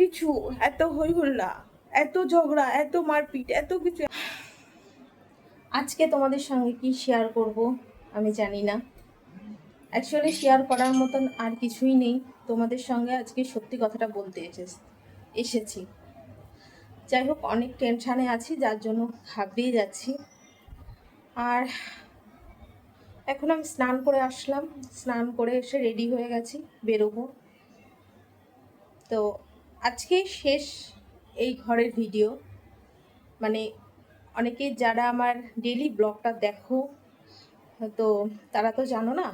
কিছু, এত হই হুল্লা এত ঝগড়া, এত মারপিট, এত কিছু। আজকে তোমাদের সঙ্গে কি শেয়ার করব আমি জানি না। অ্যাকচুয়ালি শেয়ার করার মতন আর কিছুই নেই। তোমাদের সঙ্গে আজকে সত্যি কথাটা বলতে এসেছি এসেছি। যাই হোক, অনেক টেনশানে আছি, যার জন্য ঘাবড়িয়ে যাচ্ছি। আর এখন আমি স্নান করে আসলাম। স্নান করে এসে রেডি হয়ে গেছি, বেরোবো। তো আজকে শেষ এই ঘরের ভিডিও মানে অনেকে যারা আমার ডেলি ব্লগটা দেখো, তো তারা তো জানো না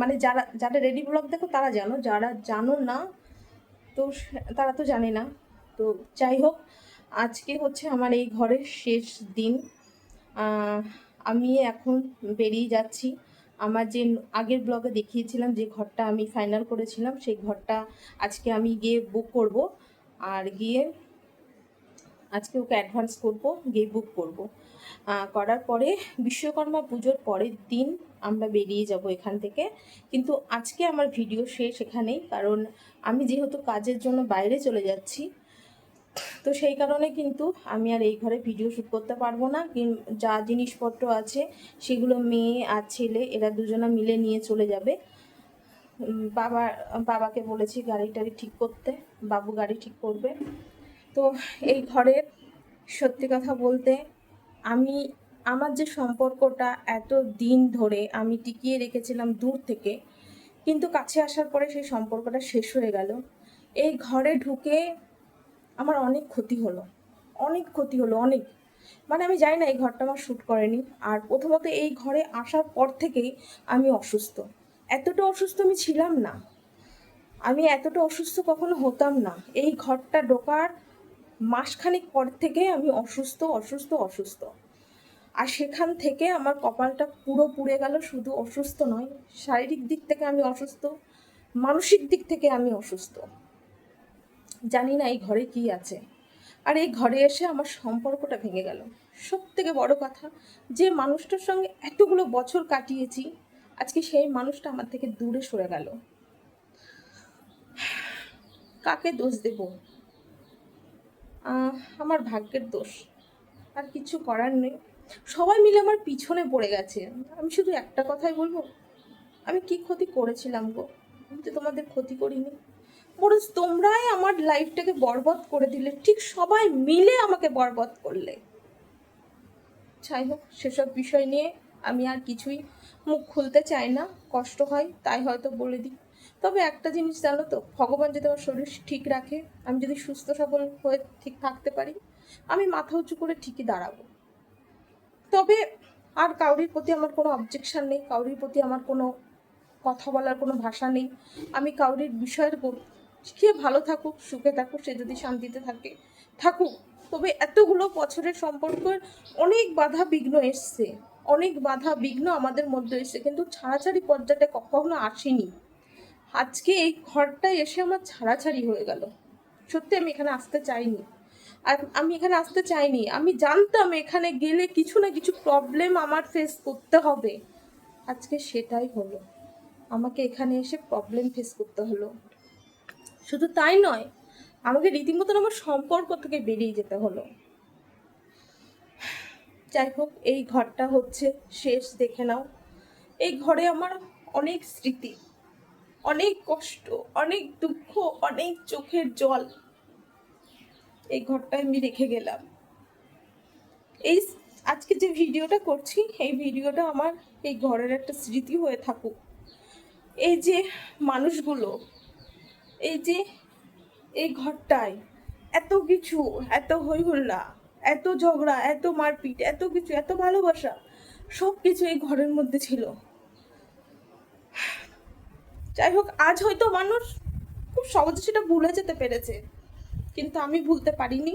মানে যারা যারা রেডি ব্লগ দেখো তারা জানো, যারা জানো না, তো তারা তো জানে না। তো যাই হোক, আজকে হচ্ছে আমার এই ঘরের শেষ দিন। আমি এখন বেরিয়ে যাচ্ছি। আমার যে আগের ব্লগে দেখিয়েছিলাম যে ঘরটা আমি ফাইনাল করেছিলাম, সেই ঘরটা আজকে আমি গিয়ে বুক করব। আর গিয়ে আজকে ওকে অ্যাডভান্স করব, গিয়ে বুক করব। করার পরে বিশ্বকর্মা পুজোর পরের দিন আমরা বেরিয়ে যাব এখান থেকে। কিন্তু আজকে আমার ভিডিও শেষ এখানেই, কারণ আমি যেহেতু কাজের জন্য বাইরে চলে যাচ্ছি তো সেই কারণে কিন্তু আমি আর এই ঘরে ভিডিও শ্যুট করতে পারব না। যা জিনিসপত্র আছে, সেগুলো মেয়ে আর ছেলে, এরা দুজনা মিলে নিয়ে চলে যাবে। বাবা, বাবাকে বলেছি গাড়ি টাড়ি ঠিক করতে, বাবু গাড়ি ঠিক করবে। তো এই ঘরের সত্যি কথা বলতে আমি, আমার যে সম্পর্কটা এত দিন ধরে আমি টিকিয়ে রেখেছিলাম দূর থেকে, কিন্তু কাছে আসার পরে সেই সম্পর্কটা শেষ হয়ে গেল। এই ঘরে ঢুকে আমার অনেক ক্ষতি হলো। অনেক ক্ষতি হলো, অনেক। মানে আমি জানি না, এই ঘরটা আমার শ্যুট করেনি। আর প্রথমত এই ঘরে আসার পর থেকেই আমি অসুস্থ। এতটা অসুস্থ আমি ছিলাম না। আমি এতটা অসুস্থ কখনো হতাম না। এই ঘরটা ঢোকার মাসখানেক পর থেকে আমি অসুস্থ অসুস্থ অসুস্থ। আর সেখান থেকে আমার কপালটা পুরো পুড়ে গেল, শুধু অসুস্থ নয়, শারীরিক দিক থেকে আমি অসুস্থ, মানসিক দিক থেকে আমি অসুস্থ। জানি না এই ঘরে কি আছে। আর এই ঘরে এসে আমার সম্পর্কটা ভেঙে গেল। সব থেকে বড় কথা, যে মানুষটার সঙ্গে এতগুলো বছর কাটিয়েছি, আজকে সেই মানুষটা আমার থেকে দূরে সরে গেল। কাকে দোষ দেব? আমার ভাগ্যের দোষ। আর কিছু করার নেই। সবাই মিলে আমার পিছনে পড়ে গেছে। আমি শুধু একটা কথাই বলব, আমি কি ক্ষতি করেছিলাম গো? আমি তো তোমাদের ক্ষতি করিনি। বরঞ্চ তোমরাই আমার লাইফটাকে বরবাদ করে দিলে। ঠিক সবাই মিলে আমাকে বরবাদ করলে। যাই হোক, সেসব বিষয় নিয়ে আমি আর কিছুই মুখ খুলতে চাই না। কষ্ট হয়, তাই হয়তো বলে দিই। তবে একটা জিনিস জানো তো, ভগবান যদি আমার শরীর ঠিক রাখে, আমি যদি সুস্থ সবল হয়ে ঠিক থাকতে পারি, আমি মাথা উঁচু করে ঠিকই দাঁড়াবো। তবে আর কাউরির প্রতি আমার কোনো অবজেকশন নেই, কাউরির প্রতি আমার কোনো কথা বলার কোনো ভাষা নেই। আমি কাউরির বিষয়ের কে ভালো থাকুক, সুখে থাকুক, সে যদি শান্তিতে থাকে, থাকুক। তবে এতগুলো বছরের সম্পর্কের অনেক বাধা বিঘ্ন এসছে। অনেক বাধা বিঘ্ন আমাদের মধ্যে এসছে, কিন্তু ছাড়াছাড়ি পর্যায়টা কখনো আসেনি। আজকে এই ঘরটায় এসে আমার ছাড়াছাড়ি হয়ে গেল। সত্যি আমি এখানে আসতে চাইনি। আর আমি এখানে আসতে চাইনি। আমি জানতাম এখানে গেলে কিছু না কিছু প্রবলেম আমার ফেস করতে হবে। আজকে সেটাই হলো। আমাকে এখানে এসে প্রবলেম ফেস করতে হলো। শুধু তাই নয়, আমাকে রীতিমতন আমার সম্পর্ক থেকে বেরিয়ে যেতে হলো। যাই হোক, এই ঘরটা হচ্ছে শেষ, দেখে নাও। এই ঘরে আমার অনেক স্মৃতি, অনেক কষ্ট, অনেক দুঃখ, অনেক চোখের জল। এই ঘরটা আমি রেখে গেলাম। এই আজকে যে ভিডিওটা করছি, এই ভিডিওটা আমার এই ঘরের একটা স্মৃতি হয়ে থাকুক। এই যে মানুষগুলো এই যে এই ঘরটায় এত কিছু, এত হই হুল্লা এত ঝগড়া, এত মারপিট, এত কিছু, এত ভালোবাসা সব কিছু এই ঘরের মধ্যে ছিল। যাই হোক, আজ হয়তো মানুষ খুব সহজে সেটা ভুলে যেতে পেরেছে, কিন্তু আমি ভুলতে পারিনি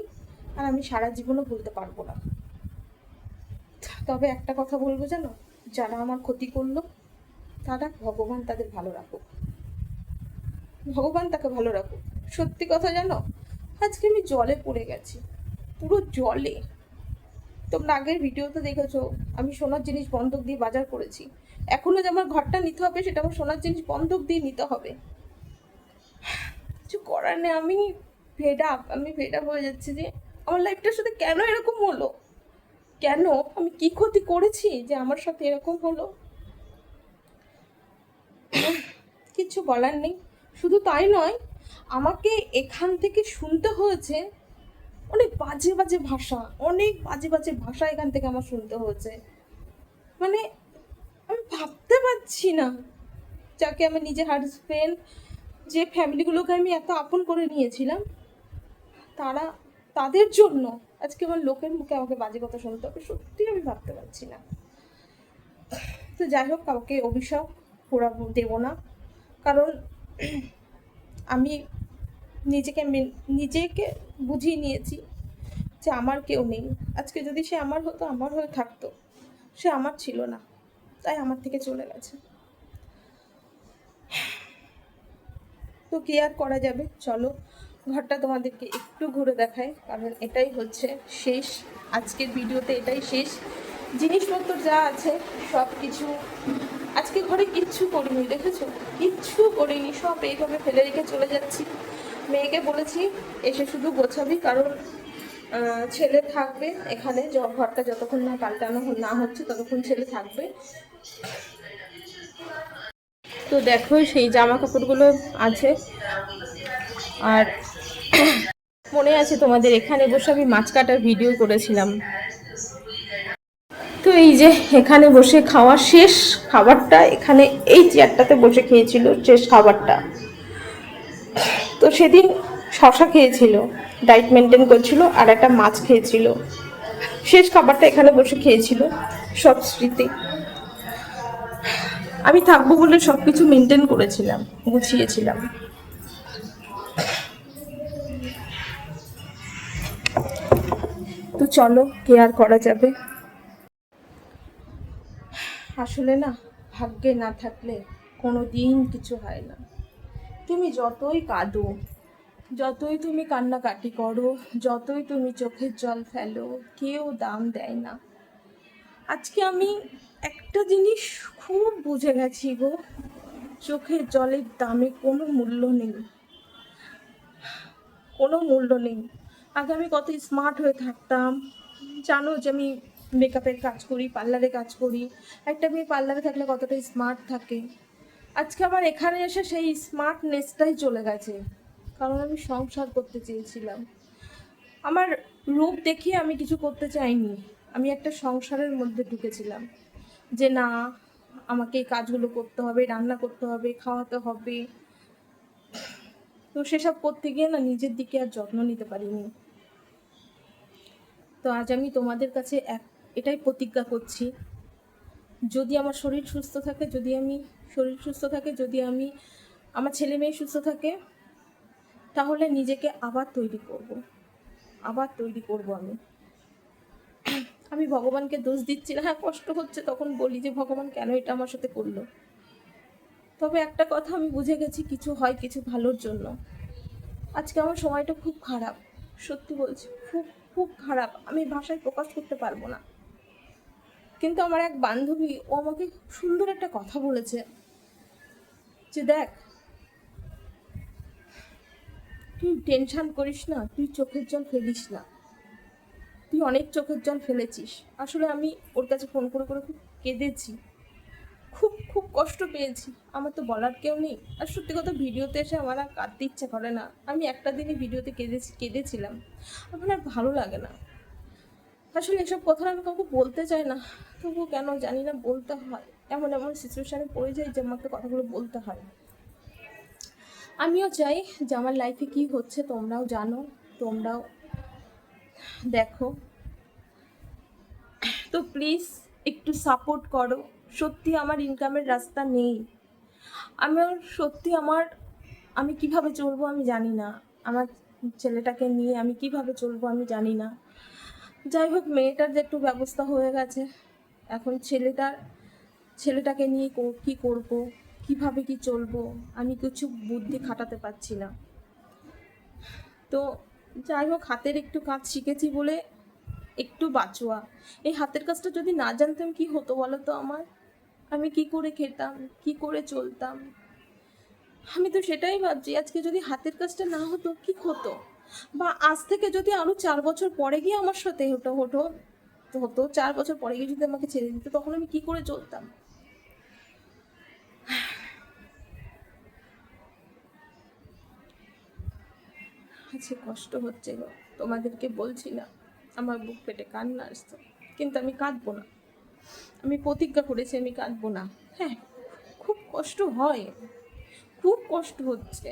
আর আমি সারা জীবনও ভুলতে পারব না। তবে একটা কথা বলব জানো? যারা আমার ক্ষতি করল, তারা ভগবান তাদের ভালো রাখুক। ভগবান তাকে ভালো রাখুক। সত্যি কথা জানো? আজকে আমি জলে পড়ে গেছি। পুরো জলে। তোমরা আগের ভিডিওতে দেখেছ, আমি সোনার জিনিস বন্ধক দিয়ে বাজার করেছি। এখনও যে আমার ঘরটা নিতে হবে, সেটা আমার সোনার জিনিস বন্ধক দিয়ে নিতে হবে। কিছু করার নেই, আমি ফেড আপ আমি ফেড আপ হয়ে যাচ্ছি যে আমার লাইফটার সাথে কেন এরকম হলো? কেন? আমি কি ক্ষতি করেছি যে আমার সাথে এরকম হলো? কিছু বলার নেই। শুধু তাই নয়, আমাকে এখান থেকে শুনতে হয়েছে অনেক বাজে বাজে ভাষা, অনেক বাজে বাজে ভাষা এখান থেকে আমার শুনতে হয়েছে। মানে আমি ভাবতে পারছি না যাকে আমি নিজের হাজবেন্ড যে ফ্যামিলিগুলোকে আমি এত আপন করে নিয়েছিলাম, তারা তাদের জন্য আজকে আমার লোকের মুখে আমাকে বাজে কথা শুনতে হবে, সত্যি আমি ভাবতে পারছি না। তো যাই হোক, কাউকে অভিশাপ পোড়াবো, দেবো না। কারণ আমি নিজেকে নিজেকে বুঝিয়ে নিয়েছি যে আমার কেউ নেই। আজকে যদি সে আমার হতো, আমার হয়ে থাকতো। সে আমার ছিল না। তাই আমার থেকে চলে গেছে। তো কি আর করা যাবে? চলো, ঘরটা তোমাদেরকে একটু ঘুরে দেখায় কারণ এটাই হচ্ছে শেষ। আজকের ভিডিওতে এটাই শেষ। জিনিসপত্র যা আছে সব কিছু আজকে ঘরে কিচ্ছু করিনি, দেখেছ? কিচ্ছু করিনি, সব এইভাবে ফেলে রেখে চলে যাচ্ছি। মেয়েকে বলেছি, এসে শুধু গোছাবি, কারণ ছেলে থাকবে এখানে ঘরটা যতক্ষণ না পাল্টানো না হচ্ছে, ততক্ষণ ছেলে থাকবে। তো দেখো, সেই জামা কাপড়গুলো আছে। আর মনে আছে তোমাদের, এখানে বসে আমি মাছ কাটার ভিডিও করেছিলাম। তো এই যে এখানে বসে খাওয়া শেষ খাবারটা, এখানে এই চেয়ারটাতে বসে খেয়েছিল শেষ খাবারটা। তো সেদিন শশা খেয়েছিল, ডায়েট মেনটেন করছিল আর একটা মাছ খেয়েছিল। শেষ খাবারটা এখানে বসে খেয়েছিল সব স্মৃতি। আমি থাকব বলে সব কিছু মেনটেন করেছিলাম, গুছিয়েছিলাম। তো চলো কেয়ার করা যাবে। আসলে না, ভাগ্যে না থাকলে কোনো দিন কিছু হয় না। তুমি যতই কাঁদো, যতই তুমি কান্নাকাটি করো, যতই তুমি চোখের জল ফেলো, কেউ দাম দেয় না। আজকে আমি একটা জিনিস খুব বুঝে গেছি গো, চোখের জলের দামে কোনো মূল্য নেই। কোনো মূল্য নেই। আগে আমি কত স্মার্ট হয়ে থাকতাম, জানো যে আমি মেকআপের কাজ করি, পার্লারে কাজ করি। একটা মেয়ে পার্লারে থাকলে কতটা স্মার্ট থাকে। আজকে আমার এখানে এসে সেই স্মার্টনেসটাই চলে গেছে। কারণ আমি সংসার করতে চেয়েছিলাম। আমার রূপ দেখিয়ে আমি কিছু করতে চাইনি। আমি একটা সংসারের মধ্যে ঢুকেছিলাম। যে না, আমাকে এই কাজগুলো করতে হবে, রান্না করতে হবে, খাওয়াতে হবে। তো সেসব করতে গিয়ে না নিজের দিকে আর যত্ন নিতে পারিনি। তো আজ আমি তোমাদের কাছে এক এটাই প্রতিজ্ঞা করছি। যদি আমার শরীর সুস্থ থাকে, যদি আমি শরীর সুস্থ থাকে, যদি আমি আমার ছেলে মেয়ে সুস্থ থাকে, তাহলে নিজেকে আবার তৈরি করব। আবার তৈরি করব আমি। আমি ভগবানকে দোষ দিচ্ছি না। হ্যাঁ কষ্ট হচ্ছে তখন বলি যে, ভগবান কেন এটা আমার সাথে করল? তবে একটা কথা আমি বুঝে গেছি, কিছু হয় কিছু ভালোর জন্য। আজকে আমার সময়টা খুব খারাপ। সত্যি বলছি, খুব খুব খারাপ। আমি ভাষায় প্রকাশ করতে পারব না। কিন্তু আমার এক বান্ধবী, ও আমাকে সুন্দর একটা কথা বলেছে যে দেখ, তুই টেনশন করিস না, তুই চোখের জল ফেলিস না। তুই অনেক চোখের জল ফেলেছিস। আসলে আমি ওর কাছে ফোন করে করে খুব কেঁদেছি। খুব খুব কষ্ট পেয়েছি। আমার তো বলার কেউ নেই। আর সত্যি কথা, ভিডিওতে এসে আমার আর কাঁদতে ইচ্ছা করে না। আমি একটা দিনই ভিডিওতে কেঁদেছি, কেঁদেছিলাম। আমার আর ভালো লাগে না। আসলে এসব কথা আমি কাউকে বলতে চাই না। তবুও কেন জানি না, বলতে হয়। এমন এমন সিচুয়েশানে পড়ে যাই যে আমাকে কথাগুলো বলতে হয় আমিও চাই যে আমার লাইফে কি হচ্ছে তোমরাও জানো, তোমরাও দেখো। তো প্লিজ একটু সাপোর্ট করো। সত্যি আমার ইনকামের রাস্তা নেই। আমার সত্যি আমার, আমি কীভাবে চলবো আমি জানি না। আমার ছেলেটাকে নিয়ে আমি কীভাবে চলবো আমি জানি না। যাই হোক, মেয়েটার যে একটু ব্যবস্থা হয়ে গেছে। এখন ছেলেটার, ছেলেটাকে নিয়ে কো- করব? কীভাবে কি চলবো? আমি কিছু বুদ্ধি খাটাতে পারছি না। তো যাই হোক, হাতের একটু কাজ শিখেছি বলে একটু বাঁচোয়া। এই হাতের কাজটা যদি না জানতাম কি হতো বলো তো আমার? আমি কি করে খেতাম? কি করে চলতাম? আমি তো সেটাই ভাবছি, আজকে যদি হাতের কাজটা না হতো, কি হতো? বা আজ থেকে যদি আরও চার বছর পরে গিয়ে আমার সাথে হতো হতো হতো, চার বছর পরে গিয়ে যদি আমাকে ছেড়ে দিত, তখন আমি কি করে চলতাম? আজকে কষ্ট হচ্ছে গো, তোমাদেরকে বলছি না, আমার বুক পেটে কান্না আসছে, কিন্তু আমি কাঁদবো না। আমি প্রতিজ্ঞা করেছি আমি কাঁদবো না। হ্যাঁ খুব কষ্ট হয়, খুব কষ্ট হচ্ছে,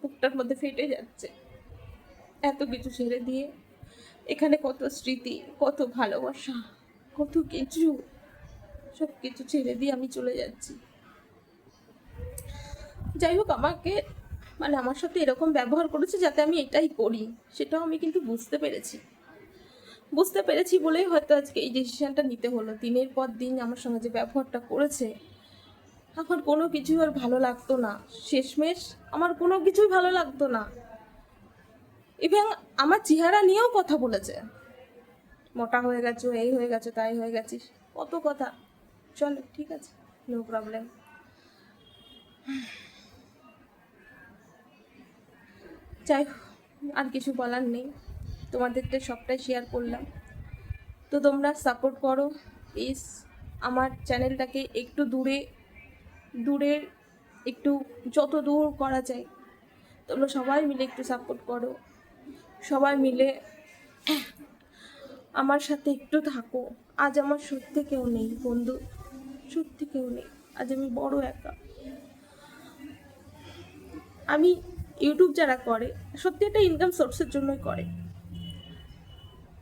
বুকটার মধ্যে ফেটে যাচ্ছে। এত কিছু ছেড়ে দিয়ে, এখানে কত স্মৃতি, কত ভালোবাসা, কত কিছু, সব কিছু ছেড়ে দিয়ে আমি চলে যাচ্ছি। যাই হোক, আমাকে মানে আমার সাথে এরকম ব্যবহার করেছে যাতে আমি এটাই করি, সেটাও আমি কিন্তু বুঝতে পেরেছি। বুঝতে পেরেছি বলেই হয়তো আজকে এই ডিসিশনটা নিতে হলো। দিনের পর দিন আমার সঙ্গে যে ব্যবহারটা করেছে, আমার কোনো কিছুই আর ভালো লাগতো না। শেষমেশ আমার কোনো কিছুই ভালো লাগতো না। এবং আমার চেহারা নিয়েও কথা বলেছে। মোটা হয়ে গেছো, এই হয়ে গেছো, তাই হয়ে গেছিস। কত কথা। চলো, ঠিক আছে নো প্রবলেম যাই আর কিছু বলার নেই। তোমাদেরকে সবটাই শেয়ার করলাম। তো তোমরা সাপোর্ট করো প্লিজ আমার চ্যানেলটাকে একটু দূরে দূরে, একটু যত দূর করা যায়, তোমরা সবাই মিলে একটু সাপোর্ট করো। সবাই মিলে আমার সাথে একটু থাকো। আজ আমার সত্যি কেউ নেই বন্ধু, সত্যি কেউ নেই। আজ আমি বড় একা। আমি ইউটিউব যারা করে, সত্যি একটা ইনকাম সোর্সের জন্যই করে।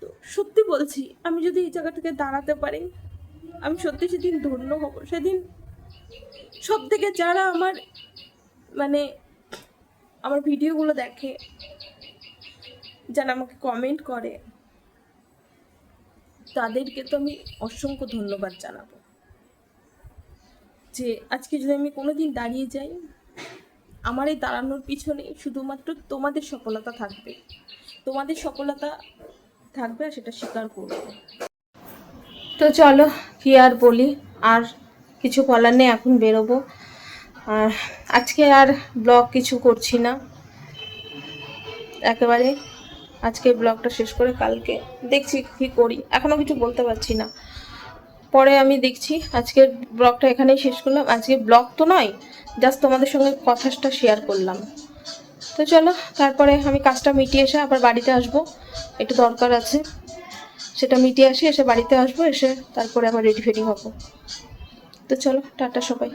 তো সত্যি বলছি, আমি যদি এই জায়গা থেকে দাঁড়াতে পারি, আমি সত্যি সেদিন ধন্য হব। সেদিন সব থেকে যারা আমার মানে আমার ভিডিওগুলো দেখে যারা আমাকে কমেন্ট করে। তাদেরকে তো আমি অসংখ্য ধন্যবাদ জানাব। যে আজকে যদি আমি কোনোদিন দাঁড়িয়ে যাই, আমার এই দাঁড়ানোর পিছনে শুধুমাত্র তোমাদের সফলতা থাকবে। তোমাদের সফলতা থাকবে আর সেটা স্বীকার করব। তো চলো, কি আর বলি? আর কিছু বলার নেই, এখন বেরোবো। আর আজকে আর ব্লগ কিছু করছি না। একেবারে আজকে ব্লগটা শেষ করে কালকে দেখছি কি করি। এখনও কিছু বলতে পারছি না। পরে আমি দেখছি আজকের ব্লগটা এখানেই শেষ করলাম। আজকে ব্লগ তো নয়, জাস্ট তোমাদের সঙ্গে কথাটা শেয়ার করলাম। তো চলো, তারপরে আমি কাজটা মিটিয়ে এসে আবার বাড়িতে আসব। একটু দরকার আছে। সেটা মিটিয়ে আসি এসে বাড়িতে আসব, এসে তারপরে আবার রেডি ফেডি হব। তো চলো, টাটা সবাই।